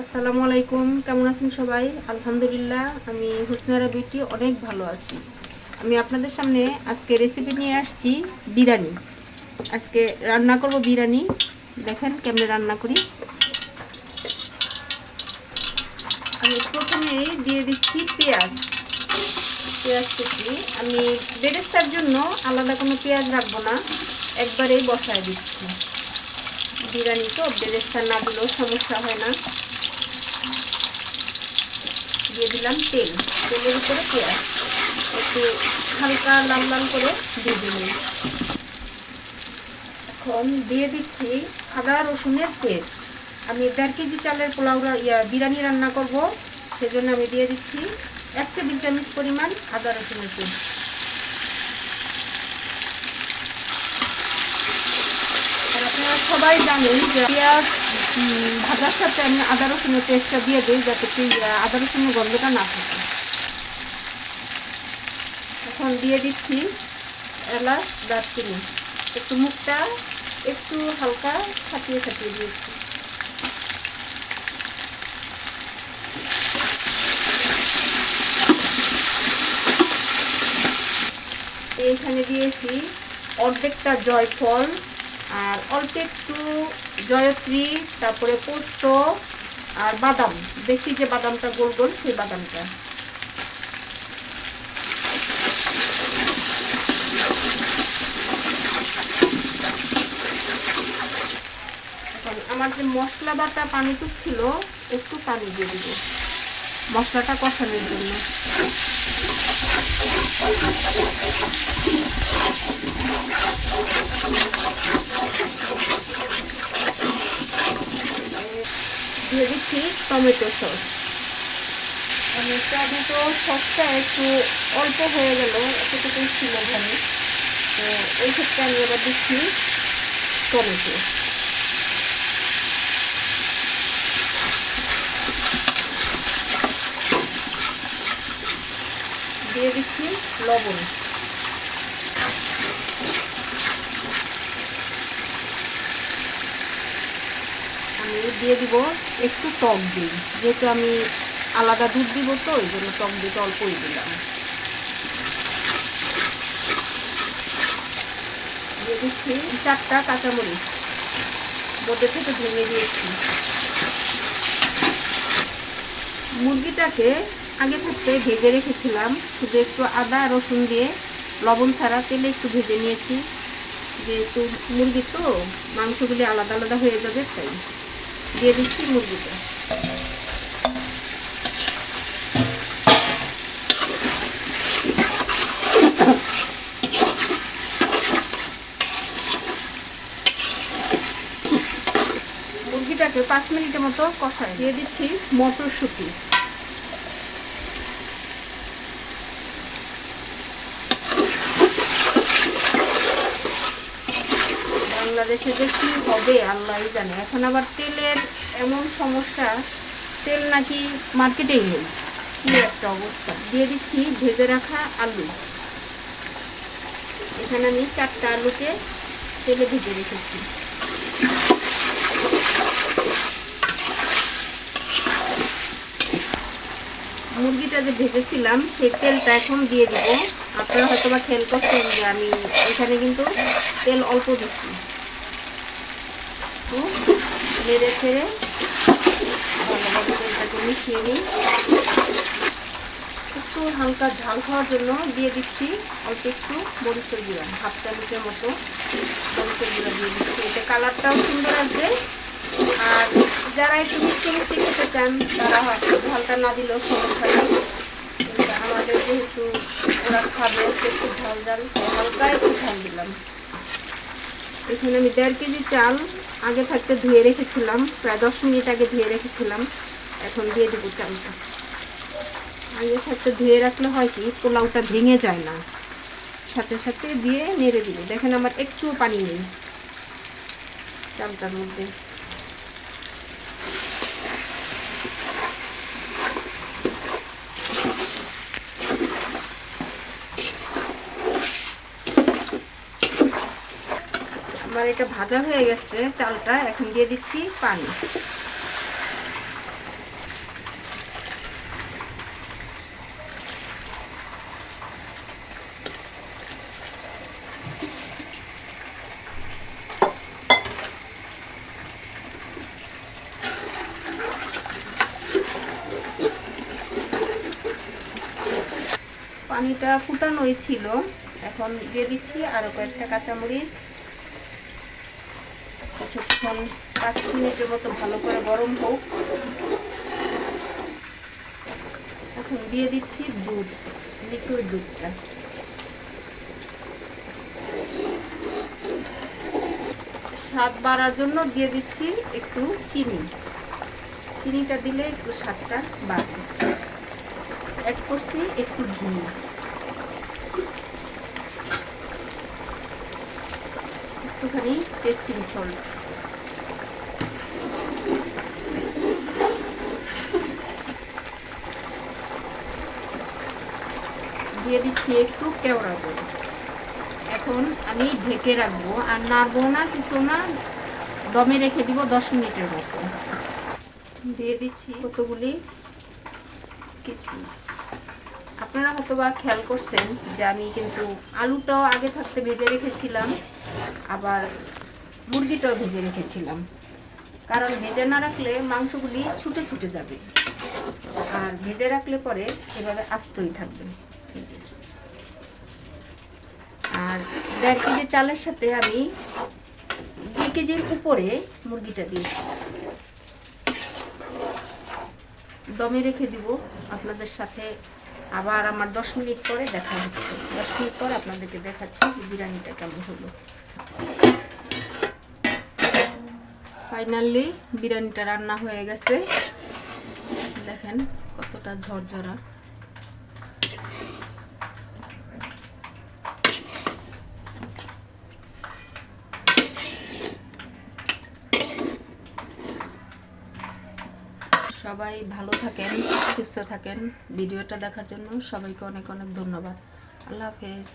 আসসালামু আলাইকুম, কেমন আছেন সবাই? আলহামদুলিল্লাহ, আমি হুসনারা বিউটি অনেক ভালো আছি। আমি আপনাদের সামনে আজকে রেসিপি নিয়ে আসছি বিরিয়ানি। আজকে রান্না করব বিরিয়ানি। দেখেন কেমনে রান্না করি। আমি প্রথমেই দিয়ে দিচ্ছি পেঁয়াজ। পেঁয়াজ কুচি। আমি বেরেস্তার জন্য আলাদা কোনো পেঁয়াজ রাখব না। একবারেই বসায় দিচ্ছি। বিরিয়ানি তো বেরেস্তা না দিলেও সমস্যা হয় না। দিয়ে দিলাম তেল, তেলের উপরে পেঁয়াজ। একটু হালকা লাল লাল করে দিয়ে দিলাম। এখন দিয়ে দিচ্ছি আদা রসুনের পেস্ট। আমি দেড় কেজি চালের পোলাও ইয়া, বিরিয়ানি রান্না করব। সেজন্য আমি দিয়ে দিচ্ছি এক টেবিল চামচ পরিমাণ আদা রসুনের পেস্ট। সবাই জানেন যে পেঁয়াজ ভাজার সাথে আমি আদা রসুনের পেস্টটা দিয়ে দিই যাতে কি আদা রসুনের গন্ধটা না থাকে। এখন দিয়ে দিচ্ছি এলাচ, দারচিনি। একটু মুখটা একটু হালকা ছাপিয়ে ছাপিয়ে দিয়েছি। এইখানে দিয়েছি অর্ধেকটা জয়ফল। আর অল্প একটু জয়ত্রী, তারপরে পোস্ত আর বাদাম। বেশি যে বাদামটা গোল গোল, সেই বাদামটা। আমার যে মশলা বাটা পানিটুক ছিল, একটু পানি দিয়ে দিব। মশলাটা কষানোর জন্য দিয়ে দিচ্ছি টমেটো সস। আমি টমেটো সসটা একটু অল্প হয়ে গেল, এতটুকু ছিল ওখানে তো এই ক্ষেত্রে আমি এবার দিচ্ছি টমেটো। দিয়ে দিচ্ছি লবণ আমি দিয়ে দিব একটু টক দিই। যেহেতু আমি আলাদা দুধ দিব তো, ওই জন্য টক দিতে অল্পই দিলাম। দিয়ে দিচ্ছি চারটা কাঁচামরিচ। মধ্যে থেকে ভেঙে দিয়েছি। মুরগিটাকে আগে থাকতে ভেজে রেখেছিলাম। শুধু একটু আদা, রসুন দিয়ে লবণ ছাড়া তেলে একটু ভেজে নিয়েছি। যেহেতু মুরগি তো, মাংসগুলি আলাদা আলাদা হয়ে যাবে, তাই। দিয়ে দিচ্ছি মুরগিটা। মুরগিটাকে পাঁচ মিনিটের মতো কষায় দিয়ে দিচ্ছি মটরশুঁটি। বাংলাদেশে যে কি হবে, আল্লাহই জানে। এখন আবার তেলের এমন সমস্যা, তেল নাকি মার্কেটেই নেই। কি একটা অবস্থা। দিয়ে দিচ্ছি ভেজে রাখা আলু। এখানে আমি চারটা আলুকে তেলে ভেজে রেখেছি। মুরগিটা যে ভেজেছিলাম, সেই তেলটা এখন দিয়ে দিব। আপনারা হয়তো বা খেয়াল করছেন যে আমি এখানে কিন্তু তেল অল্প দিচ্ছি। তো নেড়ে ছেড়ে ভালোভাবে তেলটাকে মিশিয়ে নিই। একটু হালকা ঝাল খাওয়ার জন্য দিয়ে দিচ্ছি অল্প একটু মরিচের গুঁড়া, হাফ চামচের মতো মরিচের গুঁড়া দিয়ে দিচ্ছি। এতে কালারটাও সুন্দর আসবে। আর যারা একটু মিষ্টি মিষ্টি খেতে চান, তারা হয়তো ঝালটা না দিলেও সমস্যা নেই। আমাদের যেহেতু ওরা খাবে, একটু ঝাল ঝাল, হালকা একটু ঝাল দিলাম। এখানে আমি দেড় কেজি চাল আগে থাকতে ধুয়ে রেখেছিলাম, প্রায় দশ মিনিট আগে ধুয়ে রেখেছিলাম। এখন দিয়ে দেবো চালটা। আগে থাকতে ধুয়ে রাখলে হয় কি, পোলাওটা ভেঙে যায় না। সাথে সাথে দিয়ে নেড়ে দিল দেখেন আমার একটুও পানি নেই। চালটার মধ্যে। এবার এটা ভাজা হয়ে গেছে, চালটা এখন দিয়ে দিচ্ছি পানি। পানিটা ফুটানোই ছিল, এখন দিয়ে দিচ্ছি আরও কয়েকটা কাঁচামরিচ। কিছুক্ষণ পাঁচ মিনিটের মতো ভালো করে গরম হোক। এখন দিয়ে দিচ্ছি দুধ লিকুইড দুধটা। স্বাদ বাড়ার জন্য দিয়ে দিচ্ছি একটু চিনি। চিনিটা দিলে একটু স্বাদটা বাড়বে। অ্যাড করছি একটু ঘি। একটুখানি টেস্টিং সল্ট দিয়ে দিচ্ছি একটু কেওড়া জল। এখন আমি ঢেকে রাখব। আর নাড়বো না, কিছু না, দমে রেখে দিব দশ মিনিটের মতো। দিয়ে দিচ্ছি কতগুলি কিসমিস। আপনারা হয়তো বা খেয়াল করছেন যে আমি কিন্তু আলুটাও আগে থাকতে ভেজে রেখেছিলাম, আবার মুরগিটাও ভেজে রেখেছিলাম। কারণ ভেজে না রাখলে মাংসগুলি ছুটে ছুটে যাবে। আর ভেজে রাখলে পরে এভাবে আস্তই থাকবে। আর দেড় কেজি চালের সাথে আমি দুই কেজির উপরে মুরগিটা দিয়েছি। দমে রেখে দিব, আপনাদের সাথে আবার আমার দশ মিনিট পরে দেখা হচ্ছে। দশ মিনিট পরে আপনাদেরকে দেখাচ্ছি বিরিয়ানিটা কেমন হলো। ফাইনালি বিরিয়ানিটা রান্না হয়ে গেছে। দেখেন কতটা ঝরঝরা। সবাই ভালো থাকেন সুস্থ থাকেন। ভিডিওটা দেখার জন্য সবাইকে অনেক অনেক ধন্যবাদ। আল্লাহ হাফেজ।